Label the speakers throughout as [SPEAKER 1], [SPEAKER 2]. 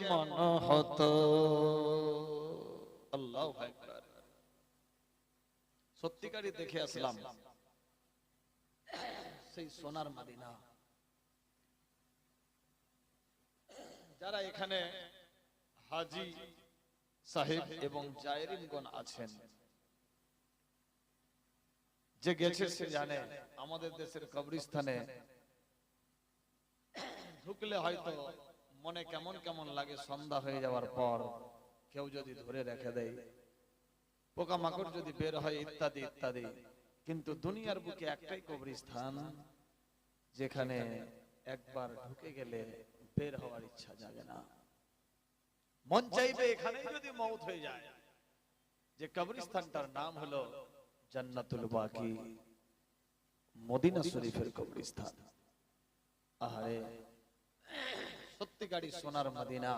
[SPEAKER 1] কেমন হতো। আল্লাহ সত্যিকারই দেখে আসলাম, সেই সোনার মাদিনা। যারা এখানে হাজি সাহেব এবং জায়রিনগণ আছেন, যে গেছে সে জানে, আমাদের দেশের কবরস্থানে ঢুকলে হয়তো মনে কেমন কেমন লাগে সন্ধ্যা হয়ে যাওয়ার পর কেউ যদি ধরে রেখে দেয়, পোকামাকড় যদি বের হয়, ইত্যাদি ইত্যাদি। কিন্তু দুনিয়ার বুকে একটাই কবরস্থান, যেখানে একবার ঢুকে গেলে বের হওয়ার ইচ্ছা যাবে না। মন চাইবে এখানে যদি মৌত হয়ে যায়। যে কবরস্থানটার নাম হলো জান্নাতুল বাকি, মদিনা শরীফের কবরস্থান। আহারে সত্যিকারী সোনার মদিনা।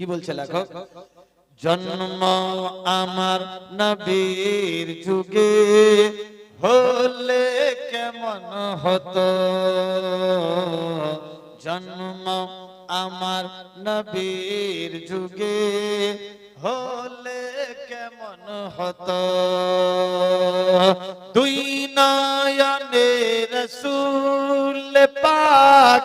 [SPEAKER 1] কি বলছে লেখক? জন্ম আমার নবীর যুগে হলে কেমন হতো? জন্ম আমার নবীর যুগে হলে কেমন হতো? দুই নয়নে রসুল পাক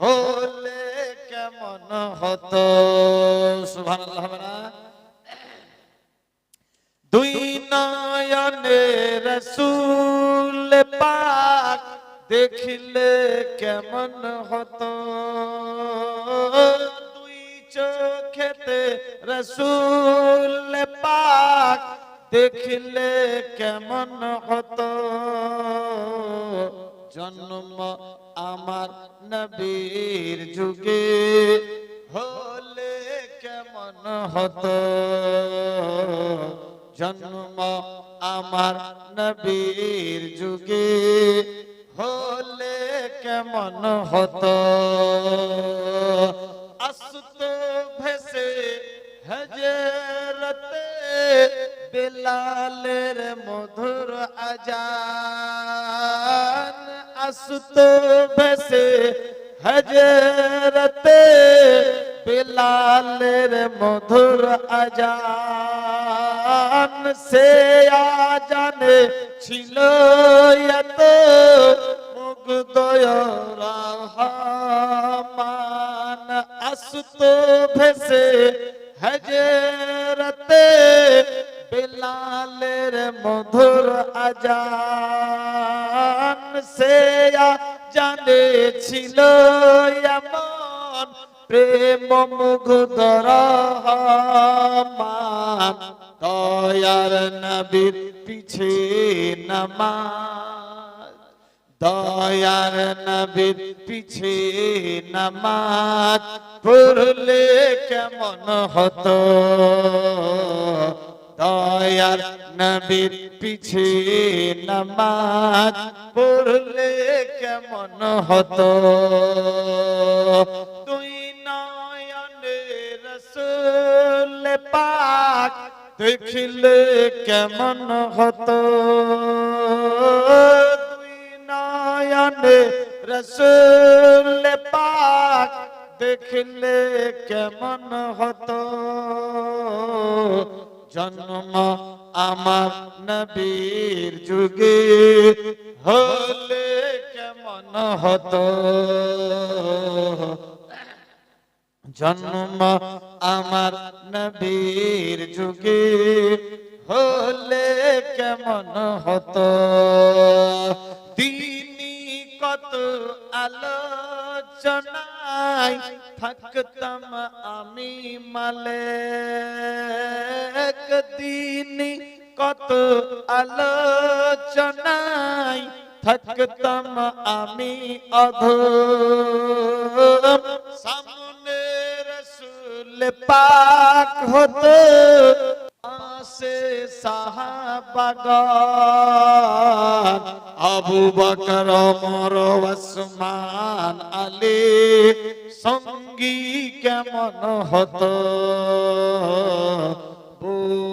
[SPEAKER 1] হলে কেমন হতো? সুবহানাল্লাহ, হবে না? দুই নয়নে রসুল পাক দেখিলে কেমন হতো? দুই চোখেতে রসুল পাক দেখিলে কেমন হতো? জন্ম আমার নবীর যুগে হলে কেমন হতো? জন্ম আমার নবীর যুগে হলে কেমন হতো? আসত ভেসে হজরতে বেলালের মধুর আজান আসত ভেসে হজরতে বেলালের মধুর আজান সে আজানে ছিল এত মুগ্ধয় রহমান আসত ভেসে হজরতে বেলালের মধুর আজান সে জানে ছিল এমন প্রেম মুগ্ধ রহমান দয়ার নবীর পিছে নামাজ। দয়ার নবীর পিছে নামাজ। পড়লে কেমন হতো? দয়ার নবীর পিছে নামাজ পড়লে কেমন হতো? তুই নয়নে রসুল পাক দেখিলে কেমন হতো? তুই নয়নে রসুল পাক দেখলে কেমন হতো? জন্ম আমার নবীর যুগে হলে কেমন হতো? জন্ম আমার নবীর যুগে হলে কেমন হতো? দিনী কত আলোচনায় থাকতাম আমি মালে দিনী কত আলোচনায় থাকতাম আমি অধ সামনে রসুল পাক হতো আসে সাহাবাগান, আবু বকর, ওমর, ওসমান, আলী, সঙ্গী কেমন হতো?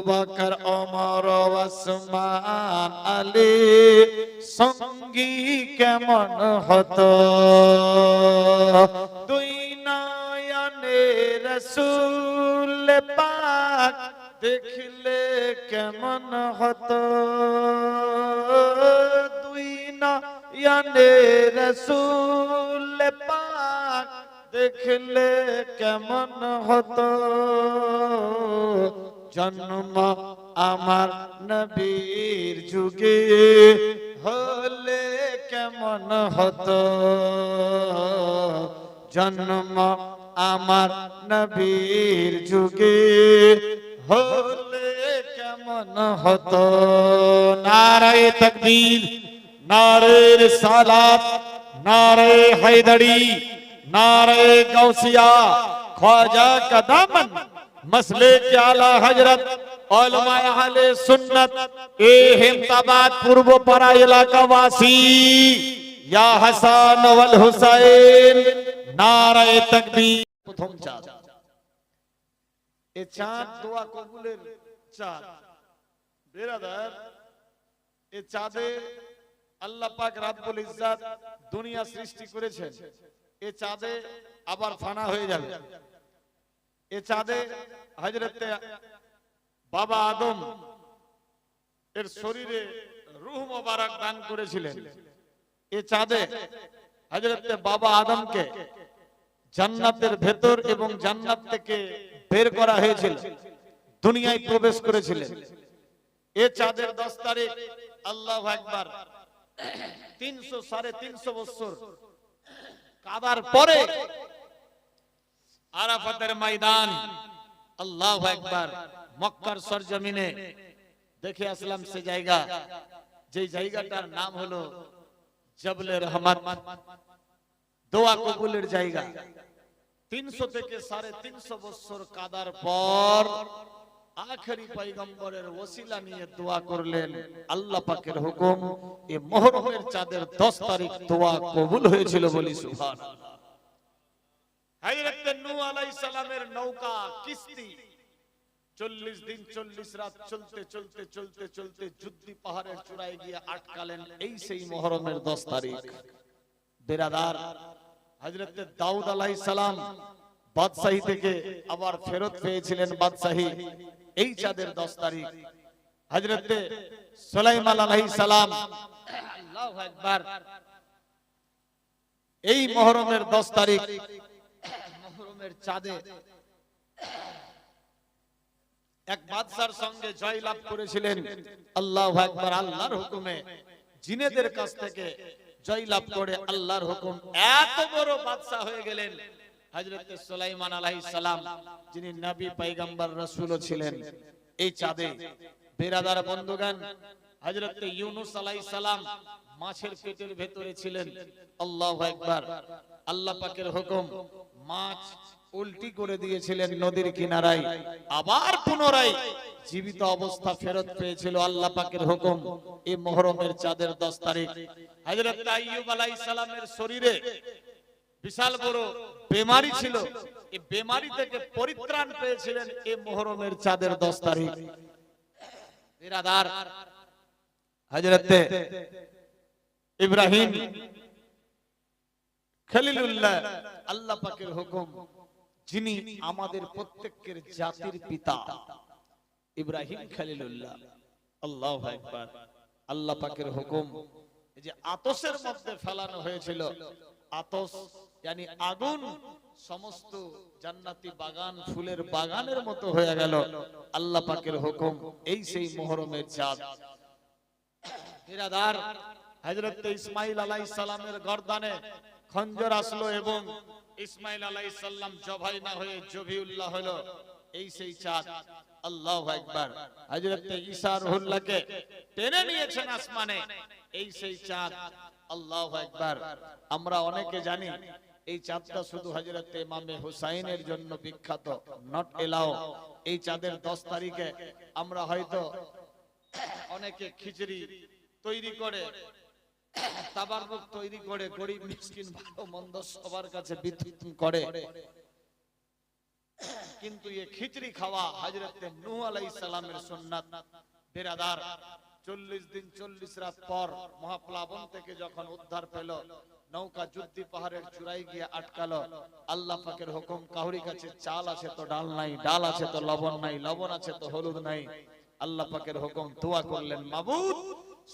[SPEAKER 1] বকর, ওমর, ওসমান, আলী, সঙ্গী কেমন হতো? দুই নয়নে রসুল পাক দেখলে কেমন হতো? দুই নয়নে রসুল পাক দেখলে কেমন হতো? জন্ম আমার নবীর যুগে হলে কেমন হতো? জন্ম আমার নবীর যুগে হলে কেমন হতো
[SPEAKER 2] নারায় তকবীর নারে সালাত নারে हैदरी नारे गौसिया ख्वाजा का दामन मसले के आला हजरत उलमा अहले सुन्नत ए हिमताबाद पूर्व परा इलाका वासी या हसन वल हुसैन नारे तकबीर
[SPEAKER 1] প্রথম চাঁদ চাঁদ দোয়া কবুলের চাঁদ। বেরাদার, এ চাঁদে আল্লাহ পাক রাব্বুল ইজ্জাত দুনিয়া সৃষ্টি করেছেন। এ চাঁদে আবার ফানা হয়ে যাবে। এ চাঁদে বাবা আদম এর শরীরে রূহ মোবারক দান করেছিলেন। এ চাঁদে হযরতে বাবা আদমকে জান্নাতের ভেতর এবং জান্নাত থেকে বের করা হয়েছিল। দুনিয়ায় প্রবেশ করেছিলেন। এ চাঁদের দশ তারিখ, আল্লাহ একবার তিনশো সাড়ে তিনশো বছর। কাদার পরে আরাফাতের ময়দান, আল্লাহ একবার মক্কার সরজমিনে। দেখে আসলাম সে জায়গা। যে জায়গাটার নাম হলো জবলে রহমত। দোয়া কবুলের জায়গা। তিনশো থেকে সাড়ে তিনশো বছর কাদার পর আখেরি পৈগম্বরের ওসিলা নিয়ে দোয়া করলেন। আল্লাহ পাকের হুকুম এ মোহরমের চাঁদের দশ তারিখ দোয়া কবুল হয়েছিল বলি সুভান হযরত নূহ আলাইহিস সালামের নৌকা কিস্তি। চল্লিশ দিন চল্লিশ রাত চলতে চলতে চলতে চলতে যুদ্ধি পাহাড়ের চূড়ায় গিয়ে আটকালেন এই সেই মহরমের দশ তারিখ। বেরাদার হজরত দাউদ আলাইহিস সালাম বাদশাহী থেকে আবার ফেরত পেয়েছিলেন বাদশাহী। এই চাঁদের দশ তারিখ। হজরত সুলাইমান আলাইহিস সালাম এই মহরমের দশ তারিখ। মহরমের চাঁদে এক বাদশার সঙ্গে জয় লাভ করেছিলেন। আল্লাহ একবার আল্লাহর হুকুমে। জিনেদের কাছ থেকে জয় লাভ করে আল্লাহর হুকুম। এত বড় বাদশা হয়ে গেলেন হযরত সুলাইমান আলাইহিস সালাম, যিনি নবী পয়গম্বর রাসূল ছিলেন। এই চাঁদে বেরাদার বন্ধুগণ, হযরত ইউনুস আলাইহিস সালাম মাছের পেটের ভেতরে ছিলেন। আল্লাহু আকবার। আল্লাহ পাকের হুকুম, মাছ উল্টি করে দিয়েছিলেন নদীর কিনারায়। আবার পুনরায় জীবিত অবস্থা ফেরত পেয়েছিল আল্লাহ পাকের হুকুম। এই মোহরমের চাঁদের দশ তারিখ। হযরত আইয়ুব আলাইহিস সালামের শরীরে বিশাল বড় বেমারি ছিল। এই বেমারি থেকে পরিত্রাণ পেয়েছিলেন এই মোহরমের চাঁদের দশ তারিখ। বিরাদার। হযরতে ইব্রাহিম খলিলুল্লাহ আল্লাহ পাকের হুকুম। যিনি আমাদের প্রত্যেকের জাতির পিতা। ইব্রাহিম খলিলুল্লাহ। আল্লাহ একবার আল্লাহ পাকের হুকুম। যে আতসের মধ্যে ফেলানো হয়েছিল। আতস yani আগুন সমস্ত জান্নাতি বাগান ফুলের বাগানের মতো হয়ে গেল। আল্লাহ পাকের হুকুম। এই সেই মোহরমের চাঁদ বিরাদার হযরত ইসমাইল আলাইহিস সালামের গর্দানে খঞ্জর আসলো এবং ইসমাইল আলাইহিস সালাম জবাই না হয়ে জবিউল্লাহ হলো। এই সেই চাঁদ। আল্লাহু আকবার। হযরত ঈসা রুহুল্লাহকে টেনে নিয়েছেন আসমানে। এই সেই চাঁদ। আল্লাহু আকবার। আমরা অনেকে জানি এই চাঁদটা শুধু হজরত ইমামে হুসাইনের জন্য বিখ্যাত নট এলাও এই চাঁদের দশ তারিখে আমরা হয়তো অনেকে খিচড়ি তৈরি করে তৈরি করে গরিব, মিসকিন ভালো মন্দ সবার কাছে করে। কিন্তু এ খিচড়ি খাওয়া নূহ সালামের বেরাদার 40 দিন 40 রাত পর মহাপ্লাবন থেকে যখন উদ্ধার পেল, নৌকা যুদ্ধি পাহাড়ের চূড়ায় গিয়ে আটকালো। আল্লাহ পাকের হুকুম কাহুরি কাছে চাল আছে তো ডাল নাই, ডাল আছে তো লবণ নাই, লবণ আছে তো হলুদ নাই। আল্লাহ পাকের হুকুম, দোয়া করলেন, মাবুদ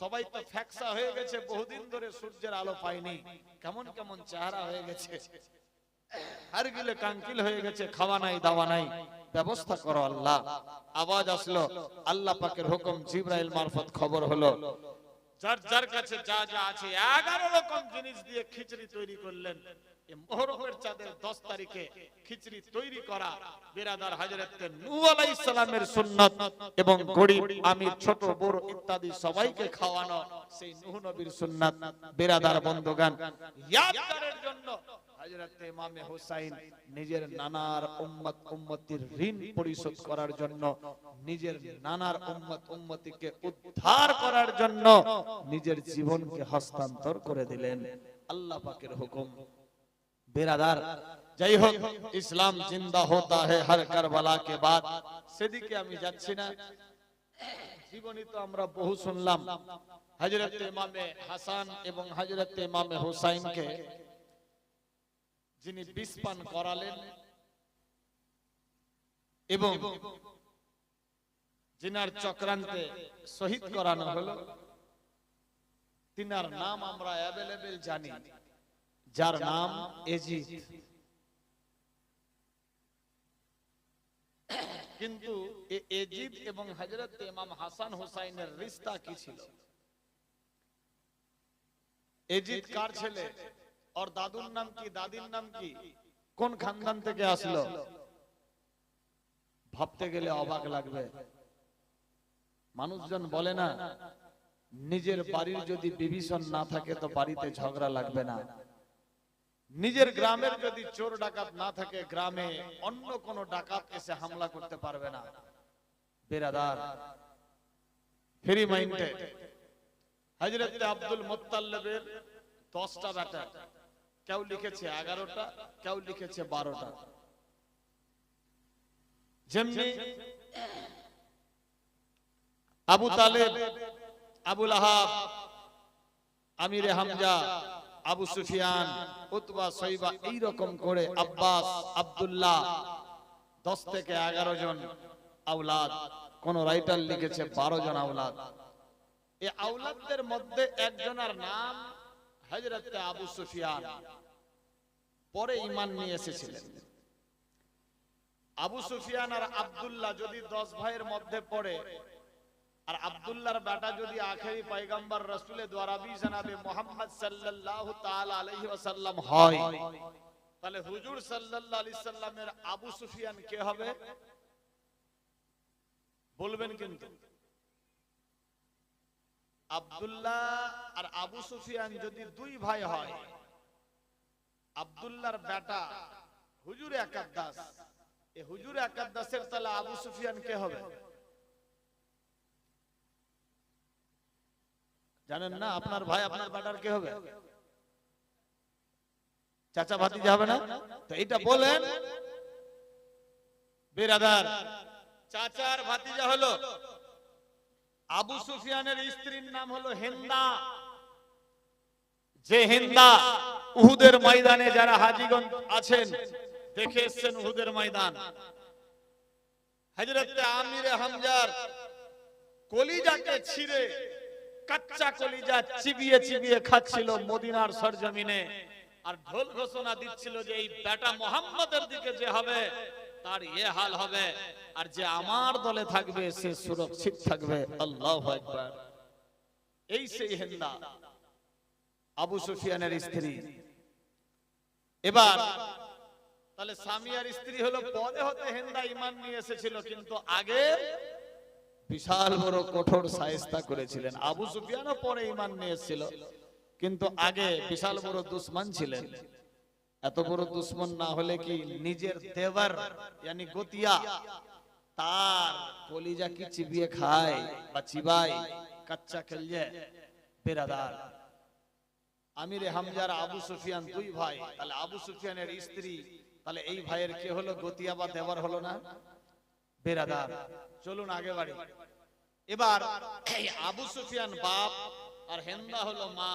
[SPEAKER 1] সবাই তো ফ্যাকসা হয়ে গেছে, বহুদিন ধরে সূর্যের আলো পায়নি কেমন কেমন চেহারা হয়ে গেছে। আর গিলে কাঙ্কিল হয়ে গেছে, খাওয়া নাই, দাওয়া নাই। ব্যবস্থা করো আল্লাহ। আওয়াজ আসলো, আল্লাহ পাকের হুকুম, জিব্রাইল মারফত খবর হলো। যার যার কাছে যা যা আছে, এগারো রকম জিনিস দিয়ে খিচড়ি তৈরি করলেন। চাঁদের দশ তারিখে খিচড়ি তৈরি করা বিরাদার হাজরত নূহ আলাইহিস সালামের সুন্নাত এবং গরিব আমির ছোট, বড় ইত্যাদি সবাইকে খাওয়ানো সেই নবীর বন্ধুগান ইয়াদগারের জন্য নিজের নানার উম্মত, উম্মতির ঋণ পরিশোধ করার জন্য, নিজের নানার উম্মত উদ্ধার করার জন্য নিজের জীবনকে হস্তান্তর করে দিলেন। আল্লাহ পাকের হুকুম বেরাদার যাই হোক ইসলাম জিন্দা হতা হে হর কারবালা কে বাদ সেদিকে আমি যাচ্ছি না জীবনী তো আমরা বহু শুনলাম হযরত ইমামে হাসান এবং হযরত ইমামে হুসাইন কে যিনি বিষপান করালেন এবং যিনার চক্রান্তে শহীদ করানো হলো তিনার নাম আমরা অ্যাভেলেবেল জানি যার নাম এজিদ। কিন্তু এজিদ এবং হযরত ইমাম হাসান হুসাইনের রিশতা কি ছিল? এজিদ কার ছেলে? ওর দাদুর নাম কি? দাদির নাম কি? কোন খানদান থেকে আসলো? ভাবতে গেলে অবাক লাগবে। মানুষজন বলে না নিজের বাড়ির যদি বিভীষণ না থাকে তো বাড়িতে ঝগড়া লাগবে না। নিজের গ্রামের যদি চোর ডাকাত না থাকে, গ্রামে অন্য কোন ডাকাত এসে হামলা করতে পারবে না। বেরাদার, ফ্রি মাইন্ডে। হজরত আব্দুল মোত্তাল্লেবের দশটা বেটা কেউ লিখেছে এগারোটা, কেউ লিখেছে বারোটা। যেমনি আবু তালেব, আবুল আহাব, আমিরে Hamza Abu Sufyan Utba Shaiba এই রকম করে আব্বাস আব্দুল্লাহ দশ থেকে এগারো জন আউলাদ। কোন রাইটার লিখেছে বারো জন আউলাদ। এই আউলাদদের মধ্যে একজনের নাম হজরত আবু সুফিয়ান। পরে ইমান নিয়ে এসেছিলেন। আবু সুফিয়ান আর আব্দুল্লাহ যদি দশ ভাইয়ের মধ্যে পড়ে আর আব্দুল্লাহর বেটা যদি আখেরি পয়গম্বর রসুলের দ্বারা বি জানাবে মোহাম্মদ সাল্লাল্লাহু তাআলা আলাইহি হয়, তাহলে হুজুর সাল্লাল্লাহু আলাইহি সাল্লামের আবু সুফিয়ান কে হবে? বলবেন কিন্তু। আব্দুল্লাহ আর আবু সুফিয়ান যদি দুই ভাই হয়, আব্দুল্লাহর বেটা হুজুর একাদ্দাস, এ হুজুর একাদ্দাসের তাহলে আবু সুফিয়ান কে হবে? জানেন না আপনার ভাই আপনার বেটার কে হবে? চাচা ভাতিজা হবে না? তো এটা বলেন। বেরাদার। চাচার ভাতিজা হলো আবু সুফিয়ানের স্ত্রীর নাম হলো হেন্দা। যে হেন্দা উহুদের ময়দানে যারা হাজিগণ আছেন দেখে এসছেন উহুদের ময়দান। হযরত আমিরে হামজার কলিজাকে ছিঁড়ে কাচ্চা কলিজা চিবিয়ে চিবিয়ে খাচ্ছিল মদিনার সরজমিনে। আর ঢোল ঘোষণা দিচ্ছিল যে এই বেটা মোহাম্মদের দিকে যে হবে, তার এ হাল হবে। আর যে আমার দলে থাকবে, সে সুরক্ষিত থাকবে। আল্লাহ একবার এই সেই হেন্দা। আবু সুফিয়ানের স্ত্রী। এবার, তাহলে স্বামী আর স্ত্রী হলো পরে হতে হেন্দা ইমান নিয়ে এসেছিল, কিন্তু আগে বিশাল বড় কঠোর সায়স্তা করেছিলেন। আবু সুফিয়ানও পরে ইমান নিয়ে এসেছিল কিন্তু আগে বিশাল বড় দুশ্মন ছিলেন। এত বড় দুশ্মন না হলে কি নিজের দেওয়ার यानी গতিয়া, তার কলিজা কি চিবিয়ে খায় বা চিবাই কাচ্চা খেলছে বেরাদার আমিরে হামজার আবু সুফিয়ান দুই ভাই, তাহলে আবু সুফিয়ানের স্ত্রী, তাহলে এই ভাইয়ের কে হলো? গতিয়া বা দেওয়ার হলো না? বেরাদার চলুন আগে বাড়ি। এবার এই আবু সুফিয়ান বাপ আর হেন্দা হলো মা।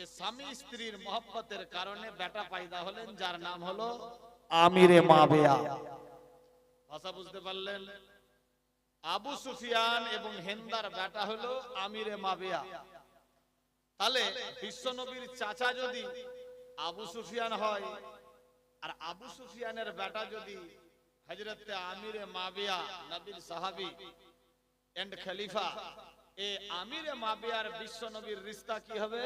[SPEAKER 1] এ স্বামী স্ত্রীর মহব্বতের কারণে বেটা পায়দা হলেন যার নাম হলো আমিরে মাবেয়া ভাষা বুঝতে পারলেন? আবু সুফিয়ান এবং হেন্দার বেটা হলো আমিরে মাবেয়া তাহলে বিশ্বনবীর চাচা যদি আবু সুফিয়ান হয় আর আবু সুফিয়ানের বেটা যদি হজরতে আমিরে মাবিয়া, নবীর সাহাবি এন্ড খলিফা, এ আমিরে মাবিয়ার বিশ্ব নবীর রিস্তা কি হবে?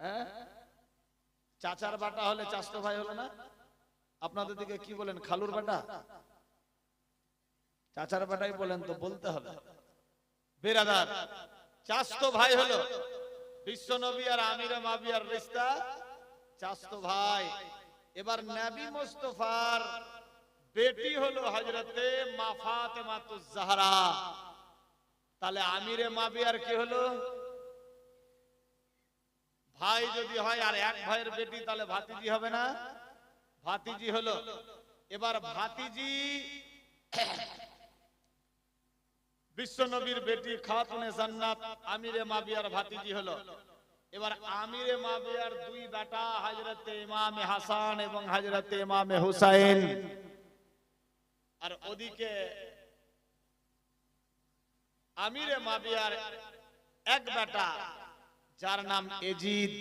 [SPEAKER 1] হ্যাঁ? চাচার বাটা হলে চাস্ত ভাই হলো না? আপনাদের দিকে কি বলেন, খালুর বাটা? চাচার বাটাই বলেন তো বলতে হবে। বেরাদার, চাস্ত ভাই হলো বিশ্ব নবী আর আমিরে মাবিয়ার রিস্তা চাস্ত ভাই। এবার নবী মুস্তফার বেটি হলো হজরতে মা জাহরা। তাহলে আমিরে মাবিয়ার কি হলো? ভাই যদি হয় আর এক ভাইয়ের বেটি, তাহলে ভাতিজি হবে না? ভাতিজি হলো। এবার ভাতিজি বিশ্ব নবীর বেটি খাতুনে জান্নাত, আমিরে মাবিয়ার ভাতিজি হলো। এবার আমিরে মাবিয়ার দুই বেটা হযরতে ইমামে হাসান এবং হযরতে ইমামে হুসাইন। আর ওদিকে আমিরে মাবিয়ার এক বেটা, যার নাম এজিদ।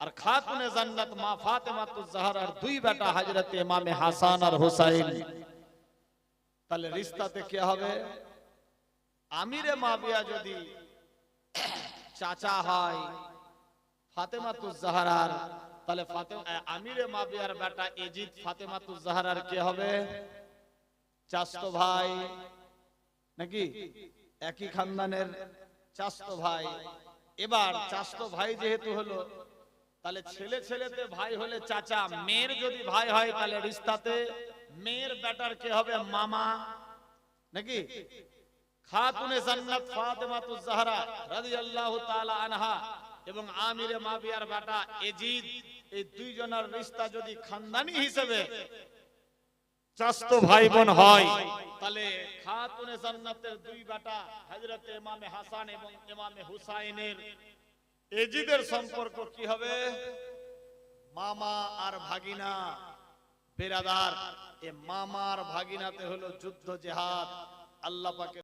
[SPEAKER 1] আর খাতুনে জান্নাত মা ফাতেমাতুজ জাহরার দুই বেটা হযরতে ইমামে হাসান আর হুসাইন। তাহলে রিস্তাতে কি হবে? আমিরে মাবিয়া যদি চাচা হয়, ফাতেমাতুজ জাহরার। তাহলে আমিরে মাবিয়ার বেটা এজিদ ফাতেমাতুজ জাহরার কে হবে? চাস্তো ভাই। নাকি? একই খানদানের চাস্তো ভাই। এবার চাস্তো ভাই যেহেতু হলো, তাহলে ছেলে ছেলেতে ভাই হলে চাচা, মেয়ের যদি ভাই হয় তাহলে রিস্তাতে। মেয়ের বেটার কে হবে? মামা। নাকি? খাতুনে জান্নাত ফাতেমাতুজ জাহরা রাদিয়াল্লাহু তাআলা আনহা এবং আমিরে মাবিয়ার বেটা এজিদ, এই দুইজনের রিশতা যদি খানদানি হিসেবে চাস্তো ভাই বোন হয়, তাহলে খাতুনে জান্নাতের দুই বেটা হযরত ইমামে হাসান এবং ইমামে হুসাইনের এজিদের সম্পর্ক কি হবে? মামা আর ভাগিনা। বেরাদার, এ মামার ভাগিনাতে হলো যুদ্ধ জেহাদ। আল্লাহ পাকের